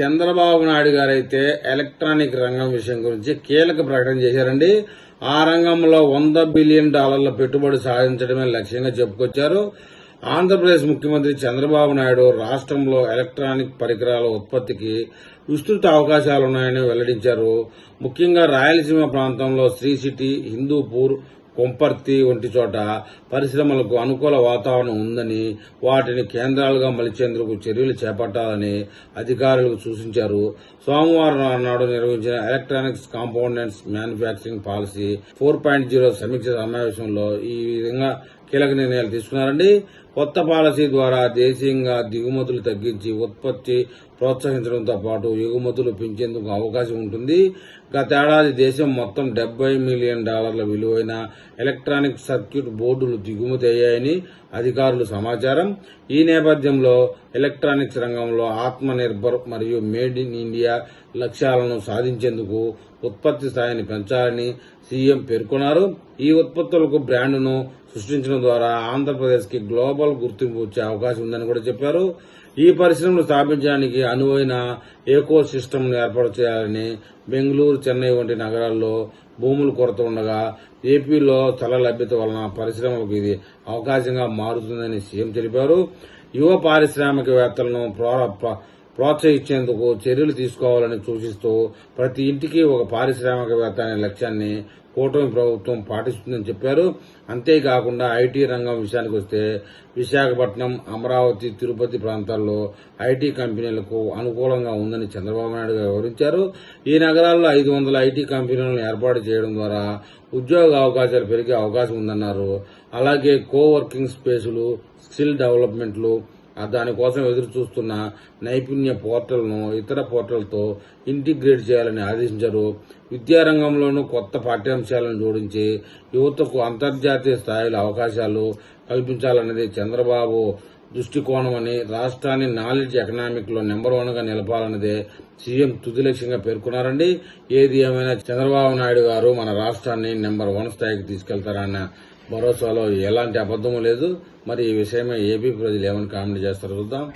Chandrababu Naidu గారైతే electronic రంగం విషయం గురించి కీలక ప్రకటన చేశారండి. ఆ రంగంలో వంద బిలియన్ డాలర్ల పెట్టుబడి సాధించడమే లక్ష్యంగా చెప్పుకొచ్చారు. ఆంధ్రప్రదేశ్ ముఖ్యమంత్రి చంద్రబాబు నాయుడు రాష్ట్రంలో ఎలక్ట్రానిక్ పరికరాల ఉత్పత్తికి విస్తృత అవకాశాలున్నాయని వెల్లడించారు. ముఖ్యంగా రాయలసీమ ప్రాంతంలో శ్రీ సిటీ హిందూపూర్ కొంపర్తి వంటి చోట పరిశ్రమలకు అనుకూల వాతావరణం ఉందని వాటిని కేంద్రాలుగా మలిచేందుకు చర్యలు చేపట్టాలని అధికారులకు సూచించారు. సోమవారం నాడు నిర్వహించిన electronics components manufacturing policy four point zero సమీక్ష సమావేశంలో ఈ విధంగా కీలక నిర్ణయాలు తీసుకున్నారండి. కొత్త పాలసీ ద్వారా దేశీయంగా దిగుమతులు తగ్గించి ఉత్పత్తి ప్రోత్సహించడంతో పాటు ఎగుమతులు పెంచేందుకు అవకాశం ఉంటుంది. గతేడాది దేశం మొత్తం డెబ్బై మిలియన్ డాలర్ల విలువైన ఎలక్ట్రానిక్ సర్క్యూట్ బోర్డులు దిగుమతి అయ్యాయని అధికారులు సమాచారం. ఈ నేపథ్యంలో ఎలక్ట్రానిక్స్ రంగంలో ఆత్మ నిర్భర్ మరియు మేడ్ ఇన్ ఇండియా లక్ష్యాలను సాధించేందుకు ఉత్పత్తి స్థాయిని పెంచాలని సీఎం పేర్కొన్నారు. ఈ ఉత్పత్తులకు బ్రాండ్ను సృష్టించడం ద్వారా ఆంధ్రప్రదేశ్కి గ్లోబల్ గుర్తింపు వచ్చే అవకాశం ఉందని కూడా చెప్పారు. ఈ పరిశ్రమలు స్థాపించడానికి అనువైన ఏకో సిస్టమ్ను ఏర్పాటు చేయాలని బెంగళూరు చెన్నై వంటి నగరాల్లో భూములు కొరత ఉండగా ఏపీలో స్థల లభ్యత వలన పరిశ్రమలకు ఇది అవకాశంగా మారుతుందని సీఎం తెలిపారు. యువ పారిశ్రామికవేత్తలను ప్రోర- ప్రోత్సహించేందుకు చర్యలు తీసుకోవాలని సూచిస్తూ ప్రతి ఇంటికి ఒక పారిశ్రామికవేత్త అనే లక్ష్యాన్ని కూటమి ప్రభుత్వం పాటిస్తుందని చెప్పారు. అంతేకాకుండా ఐటీ రంగం విషయానికి వస్తే విశాఖపట్నం అమరావతి తిరుపతి ప్రాంతాల్లో ఐటీ కంపెనీలకు అనుకూలంగా ఉందని చంద్రబాబు నాయుడు వివరించారు. ఈ నగరాల్లో ఐదు వందల ఐటీ కంపెనీలను ఏర్పాటు చేయడం ద్వారా ఉద్యోగ అవకాశాలు పెరిగే అవకాశం ఉందన్నారు. అలాగే కోవర్కింగ్ స్పేసులు స్కిల్ డెవలప్మెంట్లు దానికోసం ఎదురు చూస్తున్న నైపుణ్య పోర్టల్ను ఇతర పోర్టల్తో ఇంటిగ్రేట్ చేయాలని ఆదేశించారు. విద్యారంగంలోనూ కొత్త పాఠ్యాంశాలను జోడించి యువతకు అంతర్జాతీయ స్థాయిలో అవకాశాలు కల్పించాలన్నది చంద్రబాబు దృష్టికోణమని రాష్ట్రాన్ని నాలెడ్జ్ ఎకనామిక్లో నెంబర్ వన్గా నిలపాలన్నదే సీఎం తుది లక్ష్యంగా పేర్కొన్నారండి. ఏది ఏమైనా చంద్రబాబు నాయుడు గారు మన రాష్ట్రాన్ని నెంబర్ వన్ స్థాయికి తీసుకెళ్తారన్న భరోసాలో ఎలాంటి అబద్ధము లేదు. మరి ఈ విషయమై ఏపీ ప్రజలు ఏమని కామెంట్ చేస్తారో చూద్దాం.